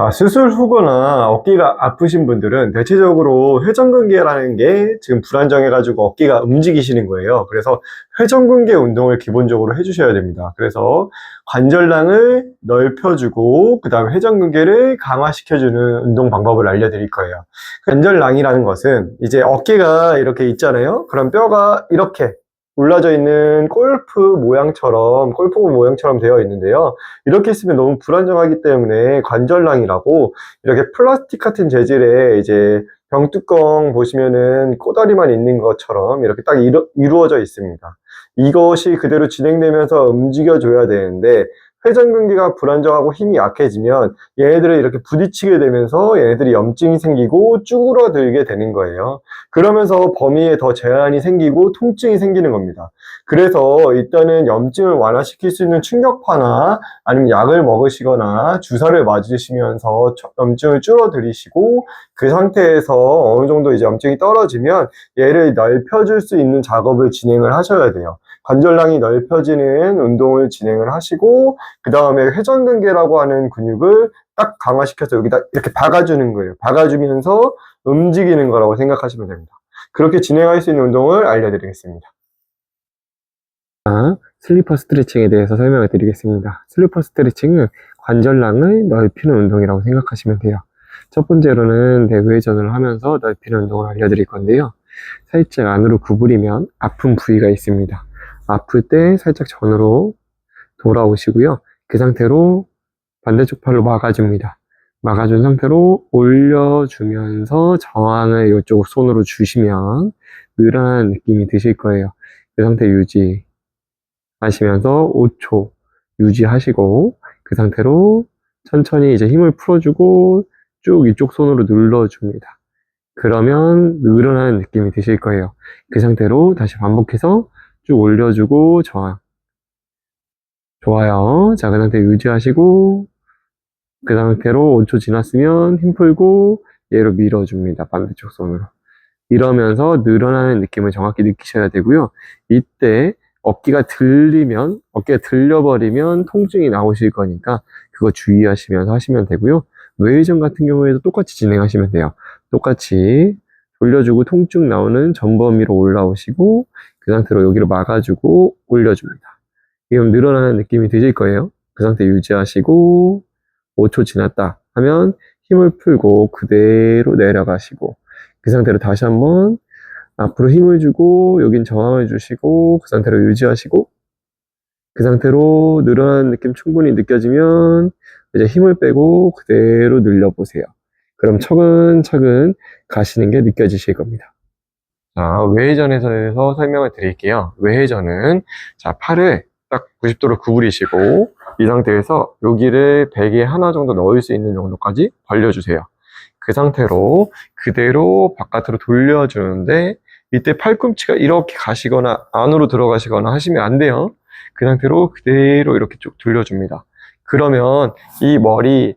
자, 수술 후거나 어깨가 아프신 분들은 대체적으로 회전근개라는 게 지금 불안정해가지고 어깨가 움직이시는 거예요. 그래서 회전근개 운동을 기본적으로 해주셔야 됩니다. 그래서 관절량을 넓혀주고, 그 다음에 회전근개를 강화시켜주는 운동 방법을 알려드릴 거예요. 관절량이라는 것은 이제 어깨가 이렇게 있잖아요. 그럼 뼈가 이렇게 올라져 있는 골프 모양처럼, 골프공 모양처럼 되어 있는데요. 이렇게 있으면 너무 불안정하기 때문에 관절낭이라고 이렇게 플라스틱 같은 재질의 이제 병뚜껑 보시면은 꼬다리만 있는 것처럼 이렇게 딱 이루, 이루어져 있습니다. 이것이 그대로 진행되면서 움직여줘야 되는데 회전근개가 불안정하고 힘이 약해지면 얘네들을 이렇게 부딪히게 되면서 얘네들이 염증이 생기고 쭈그러들게 되는 거예요. 그러면서 범위에 더 제한이 생기고 통증이 생기는 겁니다. 그래서 일단은 염증을 완화시킬 수 있는 충격파나 아니면 약을 먹으시거나 주사를 맞으시면서 저- 염증을 줄어들이시고 그 상태에서 어느 정도 이제 염증이 떨어지면 얘를 넓혀줄 수 있는 작업을 진행을 하셔야 돼요. 관절량이 넓혀지는 운동을 진행을 하시고 그 다음에 회전근개라고 하는 근육을 딱 강화시켜서 여기다 이렇게 박아주는 거예요. 박아주면서 움직이는 거라고 생각하시면 됩니다. 그렇게 진행할 수 있는 운동을 알려드리겠습니다. 자, 슬리퍼 스트레칭에 대해서 설명을 드리겠습니다. 슬리퍼 스트레칭은 관절량을 넓히는 운동이라고 생각하시면 돼요. 첫 번째로는 대구회전을 하면서 넓히는 운동을 알려드릴 건데요. 살짝 안으로 구부리면 아픈 부위가 있습니다. 아플 때 살짝 전으로 돌아오시고요. 그 상태로 반대쪽 팔로 막아줍니다. 막아준 상태로 올려주면서 저항을 이쪽 손으로 주시면 늘어나는 느낌이 드실 거예요. 그 상태 유지. 하시면서 5초 유지하시고 그 상태로 천천히 이제 힘을 풀어주고 쭉 이쪽 손으로 눌러줍니다. 그러면 늘어나는 느낌이 드실 거예요. 그 상태로 다시 반복해서 쭉 올려주고 저항. 좋아요. 자, 그 상태 유지하시고 그 상태로 5초 지났으면 힘 풀고 얘로 밀어줍니다. 반대쪽 손으로. 이러면서 늘어나는 느낌을 정확히 느끼셔야 되고요. 이때 어깨가 들리면, 어깨가 들려버리면 통증이 나오실 거니까 그거 주의하시면서 하시면 되고요. 외회전 같은 경우에도 똑같이 진행하시면 돼요. 똑같이 돌려주고 통증 나오는 전 범위로 올라오시고 그 상태로 여기로 막아주고 올려줍니다. 이러면 늘어나는 느낌이 드실 거예요. 그 상태 유지하시고 5초 지났다 하면 힘을 풀고 그대로 내려가시고 그 상태로 다시 한번 앞으로 힘을 주고 여긴 저항을 주시고 그 상태로 유지하시고 그 상태로 늘어나는 느낌 충분히 느껴지면 이제 힘을 빼고 그대로 늘려보세요. 그럼 차근차근 가시는 게 느껴지실 겁니다. 자, 외회전에 대해서 설명을 드릴게요. 외회전은 자, 팔을 딱 90도로 구부리시고 이 상태에서 여기를 베개 하나 정도 넣을 수 있는 정도까지 벌려주세요. 그 상태로 그대로 바깥으로 돌려주는데 이때 팔꿈치가 이렇게 가시거나 안으로 들어가시거나 하시면 안 돼요. 그 상태로 그대로 이렇게 쭉 돌려줍니다. 그러면 이 머리,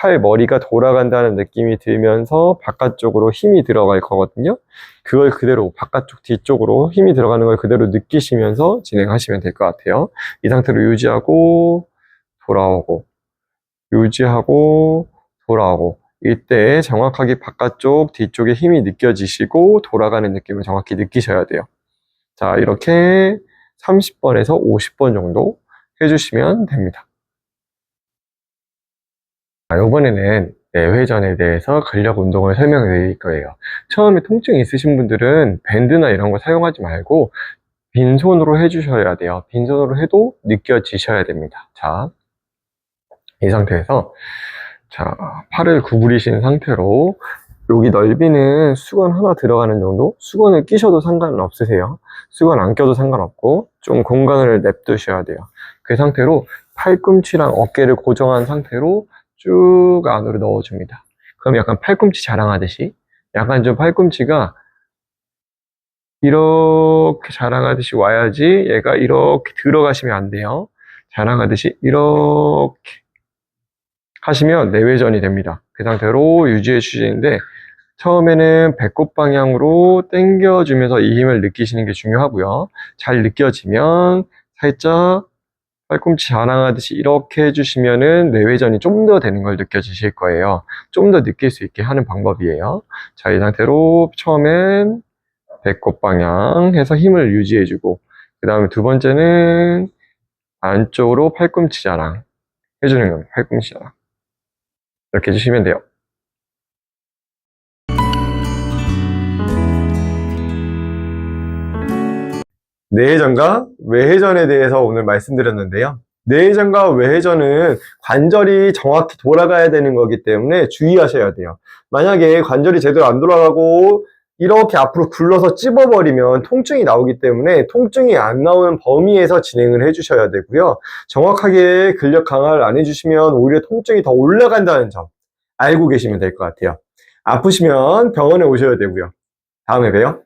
팔 머리가 돌아간다는 느낌이 들면서 바깥쪽으로 힘이 들어갈 거거든요. 그걸 그대로 바깥쪽 뒤쪽으로 힘이 들어가는 걸 그대로 느끼시면서 진행하시면 될 것 같아요. 이 상태로 유지하고 돌아오고 유지하고 돌아오고 이때 정확하게 바깥쪽 뒤쪽에 힘이 느껴지시고 돌아가는 느낌을 정확히 느끼셔야 돼요. 자 이렇게 30번에서 50번 정도 해주시면 됩니다. 자, 이번에는 내회전에 대해서 근력 운동을 설명해 드릴 거예요. 처음에 통증이 있으신 분들은 밴드나 이런 거 사용하지 말고 빈손으로 해주셔야 돼요. 빈손으로 해도 느껴지셔야 됩니다. 자, 이 상태에서 자, 팔을 구부리신 상태로 여기 넓이는 수건 하나 들어가는 정도? 수건을 끼셔도 상관은 없으세요. 수건 안 껴도 상관없고 좀 공간을 냅두셔야 돼요. 그 상태로 팔꿈치랑 어깨를 고정한 상태로 쭉 안으로 넣어줍니다. 그럼 약간 팔꿈치 자랑하듯이 약간 좀 팔꿈치가 이렇게 자랑하듯이 와야지 얘가 이렇게 들어가시면 안 돼요. 자랑하듯이 이렇게 하시면 내외전이 됩니다. 그 상태로 유지해 주시는데 처음에는 배꼽 방향으로 당겨주면서 이 힘을 느끼시는 게 중요하고요. 잘 느껴지면 살짝 팔꿈치 자랑하듯이 이렇게 해주시면은 내회전이 좀 더 되는 걸 느껴지실 거예요. 좀 더 느낄 수 있게 하는 방법이에요. 자, 이 상태로 처음엔 배꼽 방향 해서 힘을 유지해주고, 그 다음에 두 번째는 안쪽으로 팔꿈치 자랑 해주는 겁니다. 팔꿈치 자랑. 이렇게 해주시면 돼요. 내회전과 외회전에 대해서 오늘 말씀드렸는데요. 내회전과 외회전은 관절이 정확히 돌아가야 되는 거기 때문에 주의하셔야 돼요. 만약에 관절이 제대로 안 돌아가고 이렇게 앞으로 굴러서 찝어버리면 통증이 나오기 때문에 통증이 안 나오는 범위에서 진행을 해주셔야 되고요. 정확하게 근력 강화를 안 해주시면 오히려 통증이 더 올라간다는 점 알고 계시면 될 것 같아요. 아프시면 병원에 오셔야 되고요. 다음에 봬요.